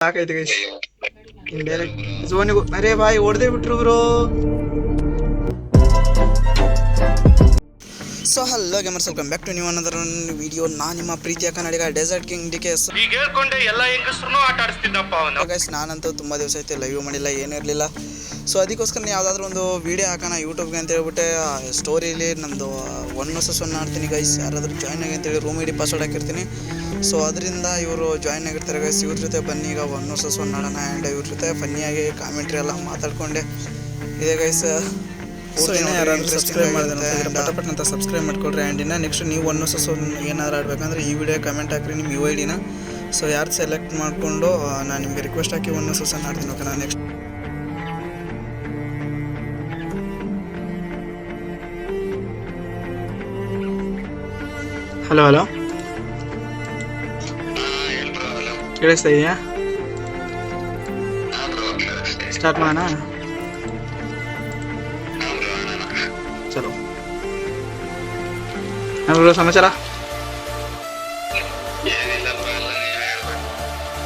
ಸಾಕೈತೆ guys in ಬೇರೆ ಝೋನಿಗೂ ಅರೇ ಬಾಯ್ ಹೊಡೆದೇ ಬಿಟ್ರು bro so hello gamers welcome back to new another video ನಾನು ನಿಮ್ಮ ಪ್ರೀತಿಯ ಕನ್ನಡಿಗ Desert King D K S ಈಗ ಹೇಳ್ಕೊಂಡೆ ಎಲ್ಲ ಹೆಂಗಸ್ರು ಆಟ ಆಡಿಸ್ತಿದ್ದಪ್ಪ ಅವನು. ಗೈಸ್ ನಾನಂತೂ ತುಂಬ ದಿವಸ ಆಯ್ತು ಲೈವ್ ಮಾಡಿಲ್ಲ ಏನಿರಲಿಲ್ಲ ಸೊ ಅದಕ್ಕೋಸ್ಕರ ಯಾವುದಾದ್ರೂ ಒಂದು ವೀಡಿಯೋ ಹಾಕೋಣ ಯೂಟ್ಯೂಬ್ಗೆ ಅಂತ ಹೇಳ್ಬಿಟ್ಟೆ ಸ್ಟೋರಿಲಿ ನಮ್ಮದು ಒನ್ ವರ್ಸಸ್ ಒನ್ ಆಡ್ತೀನಿ ಗೈಸ್ ಯಾರಾದರೂ ಜಾಯ್ನ್ ಆಗಿ ಅಂತೇಳಿ ರೂಮ್ ಐಡಿ ಪಾಸ್ವರ್ಡ್ ಹಾಕಿರ್ತೀನಿ. ಸೊ ಅದರಿಂದ ಇವರು ಜಾಯ್ನ್ ಆಗಿರ್ತಾರೆ ಗೈಸ್ ಇವ್ರ ಜೊತೆ ಬನ್ನಿ ಈಗ ಒನ್ ವರ್ಸಸ್ ಒನ್ ಆಡೋಣ ಆ್ಯಂಡ್ ಇವ್ರ ಜೊತೆ ಫನ್ನಿಯಾಗಿ ಕಾಮೆಂಟ್ರಿ ಎಲ್ಲ ಮಾತಾಡ್ಕೊಂಡೆ. ಇದೆ ಗೈಸ್ ಸೊ ಇನ್ನೂ ಯಾರಾದ್ರೂ ಸಬ್ಸ್ಕ್ರೈಬ್ ಮಾಡಿದ್ರೆ ಪಟಪಟ್ ಅಂತ ಸಬ್ಸ್ಕ್ರೈಬ್ ಮಾಡ್ಕೊಳ್ರಿ. ಆ್ಯಂಡ್ ಇನ್ನು ನೆಕ್ಸ್ಟ್ ನೀವು ಒನ್ ಸೊ ಏನಾದ್ರು ಆಡ್ಬೇಕಂದ್ರೆ ಈ ವಿಡಿಯೋ ಕಮೆಂಟ್ ಹಾಕ್ರಿ ನಿಮ್ಮ ಯು ಐ ಡಿನ ಸೊ ಯಾರು ಸೆಲೆಕ್ಟ್ ಮಾಡಿಕೊಂಡು ನಾನು ನಿಮಗೆ ರಿಕ್ವೆಸ್ಟ್ ಹಾಕಿ ಒನ್ ಸೊಸನ್ ಆಡ್ತೀನಿ ಓಕೆ ನಾನು ನೆಕ್ಸ್ಟ್ ಹಲೋ ಹಲೋ ಕೇಳಿಸ್ತಾ ಇದೆಯಾ? ಸ್ಟಾರ್ಟ್ ಮಾಡೋಣ? ಚಲೋ. ಸಮಾಚಾರ?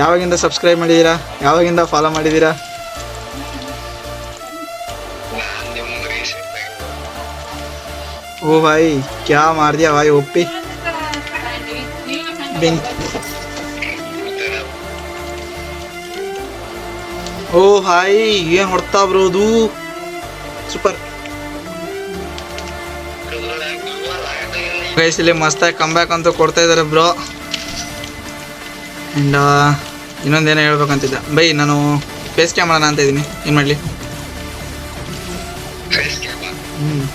ಯಾವಾಗಿಂದ ಸಬ್ಸ್ಕ್ರೈಬ್ ಮಾಡಿದ್ದೀರಾ ಯಾವಾಗಿಂದ ಫಾಲೋ ಮಾಡಿದ್ದೀರಾ ಓ ಭಾಯ್, ಕ್ಯಾ ಮಾರ್ ದಿಯಾ ಭಾಯ್ ಒಪ್ಪಿ ಓ ಹಾಯ್ ಏನ್ ಹೊಡ್ತಾ ಬರೋದು ಸೂಪರ್ ಗೈಸ್ ಇಲ್ಲಿ ಮಸ್ತಾಗಿ ಕಂಬ್ಯಾಕ್ ಅಂತೂ ಕೊಡ್ತಾ ಇದ್ದಾರೆ ಬ್ರೋ ಆ್ಯಂಡ್ ಇನ್ನೊಂದೇನೋ ಹೇಳ್ಬೇಕಂತಿದ್ದೆ. ಬೈ, ನಾನು ಫೇಸ್ ಮಾಡೋಣ ಅಂತ ಇದ್ದೀನಿ. ಏನು ಮಾಡಲಿ? ಹ್ಞೂ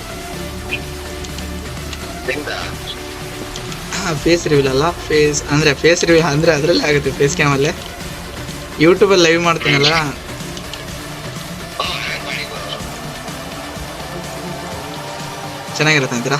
ಫೇಸ್ ರಿವೀಲ್ ಅಲ್ಲ? ಫೇಸ್ ಅಂದರೆ ಫೇಸ್ ರಿವ್ಯೂ ಅಂದರೆ ಅದರಲ್ಲೇ ಆಗುತ್ತೆ ಫೇಸ್ ಕ್ಯಾಮಲ್ಲೇ ಯೂಟ್ಯೂಬಲ್ಲಿ ಲೈವ್ ಮಾಡ್ತೀನಲ್ಲ? ಚೆನ್ನಾಗಿರುತ್ತೆ ಅಂತೀರಾ?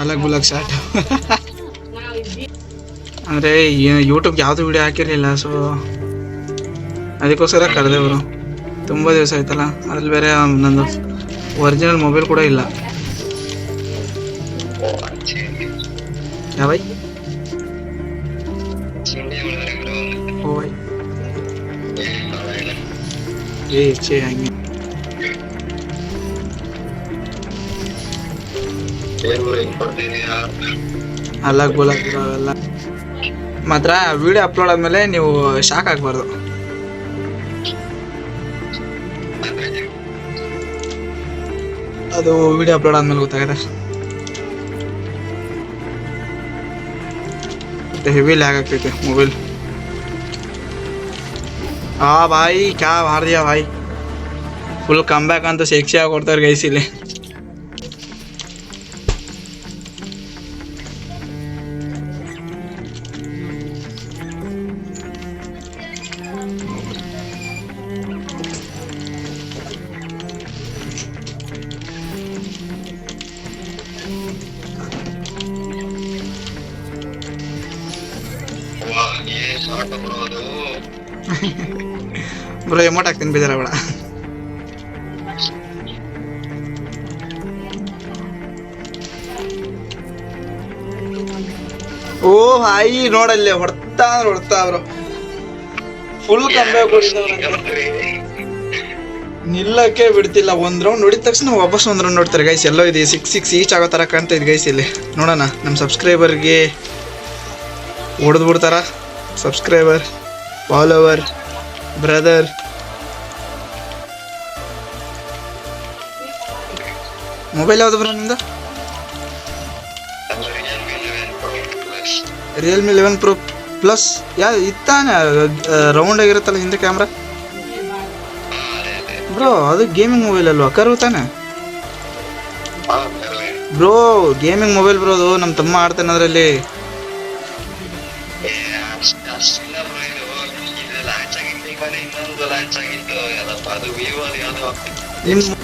ಅಲಗ್ ಬುಲಗ್ ಶಾರ್ಟ್ ಅಂದರೆ ಯೂಟ್ಯೂಬ್ ಯಾವ್ದು ವಿಡಿಯೋ ಹಾಕಿರಲಿಲ್ಲ ಸೊ ಅದಕ್ಕೋಸ್ಕರ ಕರೆದೇವರು ತುಂಬ ದಿವಸ ಆಯ್ತಲ್ಲ ಅದ್ರಲ್ಲಿ ಬೇರೆ ನಂದು ಒರಿಜಿನಲ್ ಮೊಬೈಲ್ ಕೂಡ ಇಲ್ಲ. ಯಾವ ಏ ಛೇ ಹಂಗೆ ಅಲ್ಲಾಗ್ ಬೋಲಾಗ್ ಅವೆಲ್ಲ ಮಾತ್ರ ವಿಡಿಯೋ ಅಪ್ಲೋಡ್ ಆದಮೇಲೆ ನೀವು ಶಾಕ್ ಆಗಬಾರ್ದು ಅದು ವಿಡಿಯೋ ಅಪ್ಲೋಡ್ ಆದ್ಮೇಲೆ ಗೊತ್ತಾಗುತ್ತೆ ಮತ್ತೆ ಹೆವಿ ಲ್ಯಾಗ್ ಆಗ್ತೈತೆ ಮೊಬೈಲ್ ಆ ಬಾಯಿ ಕ್ಯಾ ಮಾರ್ ದಿಯಾ ಭಾಯ್ ಫುಲ್ ಕಮ್ ಬ್ಯಾಕ್ ಅಂತ ಸೆಕ್ಸಿ ಆಗಿ ಕೊಡ್ತಾರೆ ಗೈಸ್ ಇಲ್ಲಿ ಬ್ರೋ ಎಮೋಟ್ ಹಾಕ್ತೀನಿ, ಬೇಜಾರ ಬೇಡ ಓ, ಹಾಯಿ ನೋಡಲ್ಲಿ ಹೊಡ್ತಾ ಅಂದ್ರೆ ಹೊಡ್ತಾ ಬ್ರೋ. ಫುಲ್ ಕಂಬೆ ನಿಲ್ಲಕ್ಕೆ ಬಿಡ್ತಿಲ್ಲ, ಒಂದ್ ರೌಂಡ್ ನೋಡಿದ ತಕ್ಷಣ ವಾಪಸ್ ಒಂದ್ ರೌಂಡ್ ನೋಡ್ತಾರೆ ಗೈಸ್ ಎಲ್ಲೋ ಇದೆ ಸಿಕ್ಸ್ ಸಿಕ್ಸ್ ಈಚ್ ಆಗೋ ತರ ಕಾಣ್ತಾ ಗೈಸ್ ಇಲ್ಲಿ. ನೋಡೋಣ ನಮ್ಮ ಸಬ್ಸ್ಕ್ರೈಬರ್ಗೆ ಹೊಡೆದು ಬಿಡ್ತಾರ? ಸಬ್ಸ್ಕ್ರೈಬರ್ ಫಾಲೋವರ್ ಬ್ರದರ್ ಮೊಬೈಲ್ ಯಾವುದು ಬ್ರೋ ನಿಮ್ದು? Realme eleven pro plus yeah, ಇತ್ತಾನೆ round ಆಗಿರುತ್ತಲ್ಲ ಹಿಂದೆ ಕ್ಯಾಮ್ರಾ ಬ್ರೋ ಅದು ಗೇಮಿಂಗ್ ಮೊಬೈಲ್ ಅಲ್ವಾ? ಕರು ತಾನೆ? ಬ್ರೋ ಗೇಮಿಂಗ್ ಮೊಬೈಲ್ ಬ್ರೋ ಅದು. ನಮ್ಮ ತಮ್ಮ ಆಡ್ತಾನೆ ಅದರಲ್ಲಿ. ಇನ್ನೊಂದು ಲಾಂಚ್ ಆಗಿತ್ತು ಯಾವ್ದಪ್ಪ ಅದು ವಿವೋ ಅದು ಯಾವ್ದೋ ನಿಮ್ಮ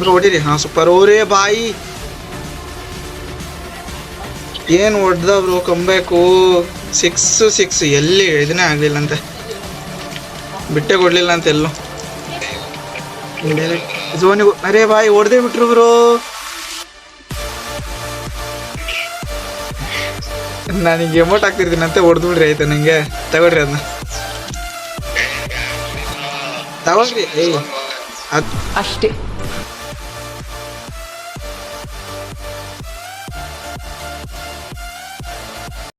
ಬ್ರೋ ಹೊಡೀರಿ. ಹಾ ಸೂಪರ್ ಓರೇ ಬಾಯಿ. ಏನ್ ಹೊಡ್ದ ಬ್ರೋ ಕಂಬೇಕು ಸಿಕ್ಸ್ ಸಿಕ್ಸ್ ಎಲ್ಲಿ? ಇದನ್ನೇ ಆಗಲಿಲ್ಲ ಅಂತೆ ಬಿಟ್ಟೆ ಕೊಡಲಿಲ್ಲ ಅಂತ ಎಲ್ಲೂ. ಝೋನಿಗೂ ಅರೇ ಬಾಯಿ ಹೊಡೆದೇ ಬಿಟ್ರು ಬ್ರೋ. ನನಗೆ ಎಮೋಟ್ ಹಾಕ್ತಿರ್ತೀನಿ ಅಂತ ಹೊಡೆದು ಬಿಡ್ರಿ ಆಯ್ತಾ ನನಗೆ ತಗೊಳ್ರಿ ಅದನ್ನ ತಗೊಳ್ರಿ ಅಷ್ಟೇ.